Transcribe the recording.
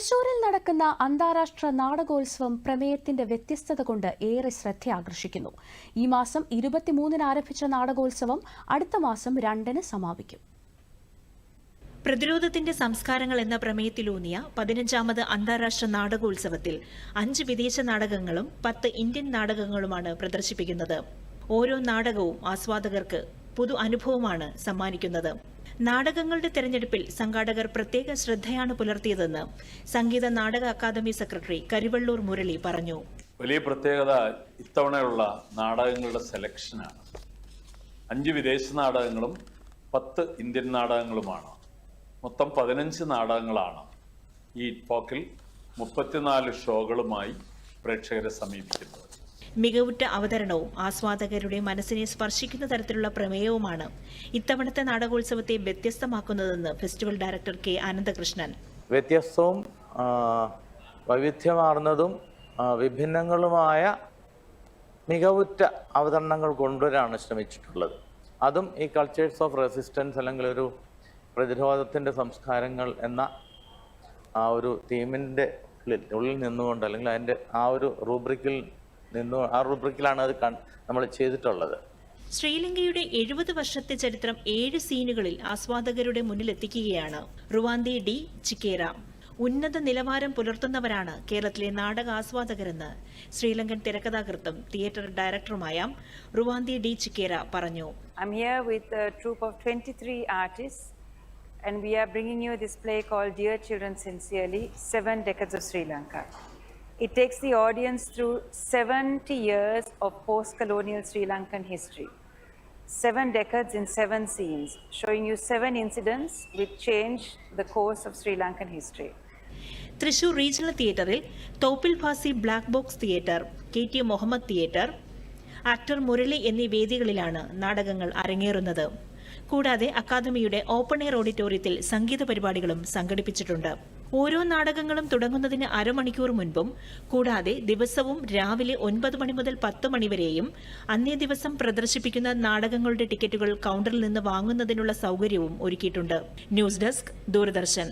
തൃശൂരിൽ നടക്കുന്ന അന്താരാഷ്ട്ര നാടകോത്സവം പ്രമേയത്തിന്റെ വ്യത്യസ്തത കൊണ്ട് ഏറെ ശ്രദ്ധ ആകർഷിക്കുന്നു ഈ മാസം ഇരുപത്തിമൂന്നിന് ആരംഭിച്ച നാടകോത്സവം അടുത്ത മാസം രണ്ടിന് സമാപിക്കും. പ്രതിരോധത്തിന്റെ സംസ്കാരങ്ങൾ എന്ന പ്രമേയത്തിലൂന്നിയ പതിനഞ്ചാമത് അന്താരാഷ്ട്ര നാടകോത്സവത്തിൽ അഞ്ച് വിദേശ നാടകങ്ങളും പത്ത് ഇന്ത്യൻ നാടകങ്ങളുമാണ് പ്രദർശിപ്പിക്കുന്നത്. ഓരോ നാടകവും ആസ്വാദകർക്ക് പുതു അനുഭവമാണ് സമ്മാനിക്കുന്നത്. നാടകങ്ങളുടെ തെരഞ്ഞെടുപ്പിൽ സംഘാടകർ പ്രത്യേക ശ്രദ്ധയാണ് പുലർത്തിയതെന്ന് സംഗീത നാടക അക്കാദമി സെക്രട്ടറി കരിവള്ളൂർ മുരളി പറഞ്ഞു. വലിയ പ്രത്യേകത ഇത്തവണയുള്ള നാടകങ്ങളുടെ സെലക്ഷനാണ്. അഞ്ച് വിദേശ നാടകങ്ങളും പത്ത് ഇന്ത്യൻ നാടകങ്ങളുമാണ്. മൊത്തം പതിനഞ്ച് നാടകങ്ങളാണ് ഈ പോക്കിൽ മുപ്പത്തിനാല് ഷോകളുമായി പ്രേക്ഷകരെ സമീപിക്കുന്നത്. മികവുറ്റ അവതരണവും ആസ്വാദകരുടെ മനസ്സിനെ സ്പർശിക്കുന്ന തരത്തിലുള്ള പ്രമേയവുമാണ് ഇത്തവണത്തെ നാടകോത്സവത്തെ വ്യത്യസ്തമാക്കുന്നതെന്ന് ഫെസ്റ്റിവൽ ഡയറക്ടർ കെ ആനന്ദകൃഷ്ണൻ വ്യത്യസ്തവും വൈവിധ്യമാർന്നതും വിഭിന്നങ്ങളുമായ മികവുറ്റ അവതരണങ്ങൾ കൊണ്ടുവരാണ് ശ്രമിച്ചിട്ടുള്ളത്. അതും ഈ കൾച്ചേഴ്സ് ഓഫ് റെസിസ്റ്റൻസ് അല്ലെങ്കിൽ ഒരു പ്രതിരോധത്തിന്റെ സംസ്കാരങ്ങൾ എന്ന ആ ഒരു തീമിന്റെ ഉള്ളിൽ നിന്നുകൊണ്ട് അല്ലെങ്കിൽ അതിന്റെ ആ ഒരു റൂബ്രിക്കിൽ നിന്ന് ആ റൂബ്രിക്കിലാണ് അത് നമ്മൾ ചെയ്തിട്ടുള്ളത്. ശ്രീലങ്കയുടെ എഴുപത് വർഷത്തെ ചരിത്രം ഏഴ് സീനുകളിൽ ആസ്വാദകരുടെ മുന്നിലെത്തിക്കുകയാണ് റുവാന്തി ഡി ചിക്കേര. ഉന്നത നിലവാരം പുലർത്തുന്നവരാണ് കേരളത്തിലെ നാടക ആസ്വാദകരെന്ന് ശ്രീലങ്കൻ തിരക്കഥാകൃത്തും തിയേറ്റർ ഡയറക്ടറുമായ റുവാന്തി ഡി ചിക്കേര പറഞ്ഞു. I'm here with a troupe of 23 artists, and we are bringing you this play called Dear Children Sincerely Seven Decades of Sri Lanka. It takes the audience through 70 years of post colonial Sri Lankan history. Seven decades in seven scenes, showing you seven incidents which changed the course of Sri Lankan history. Thrissur regional തിയേറ്ററിൽ Thoppil Bhasi black box theatre K T Muhammad theatre actor Murali എന്നീ വേദികളിലാണ് നാടകങ്ങൾ അരങ്ങേറുന്നത് കൂടാതെ അക്കാദമിയുടെ open air ഓഡിറ്റോറിയത്തിൽ സംഗീത പരിപാടികളും സംഘടിപ്പിച്ചിട്ടുണ്ട്. ഓരോ നാടകങ്ങളും തുടങ്ങുന്നതിന് അരമണിക്കൂർ മുൻപും കൂടാതെ ദിവസവും രാവിലെ ഒൻപത് മണി മുതൽ പത്ത് മണിവരെയും അന്നേ ദിവസം പ്രദർശിപ്പിക്കുന്ന നാടകങ്ങളുടെ ടിക്കറ്റുകൾ കൗണ്ടറിൽ നിന്ന് വാങ്ങുന്നതിനുള്ള സൗകര്യവും ഒരുക്കിയിട്ടുണ്ട്. News desk Doordarshan.